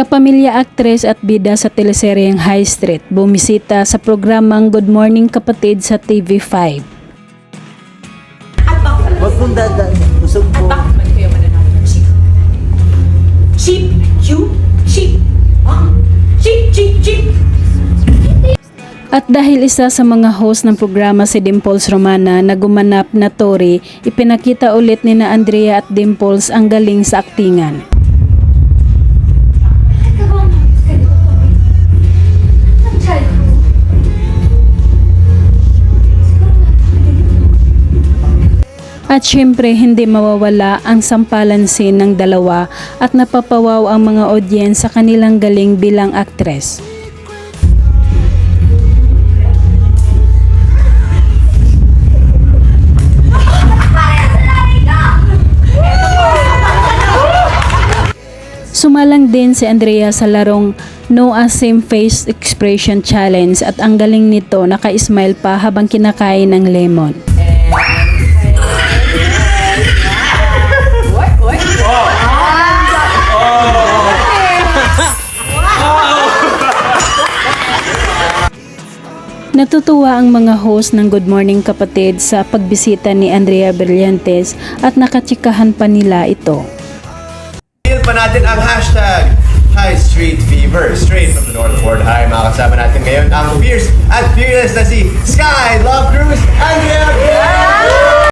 Kapamilya aktres at bida sa teleseryeng High Street bumisita sa programang Good Morning Kapatid sa TV5. Huwag mong dadaan. Busog po. Bakit At dahil isa sa mga host ng programa si Dimples Romana na gumanap na Tori, ipinakita ulit ni na Andrea at Dimples ang galing sa aktingan. At syempre hindi mawawala ang sampalan scene ng dalawa at napapawaw ang mga audience sa kanilang galing bilang aktres. Sumalang din si Andrea sa larong No Same Face Expression Challenge at ang galing nito naka-smile pa habang kinakain ng lemon. Natutuwa ang mga host ng Good Morning Kapatid sa pagbisita ni Andrea Brillantes at nakachikahan pa nila ito. Pa natin ang hashtag High Street Fever straight from the North Fort High. Mga kasama natin ngayon ang fierce at fearless na si Sky Love!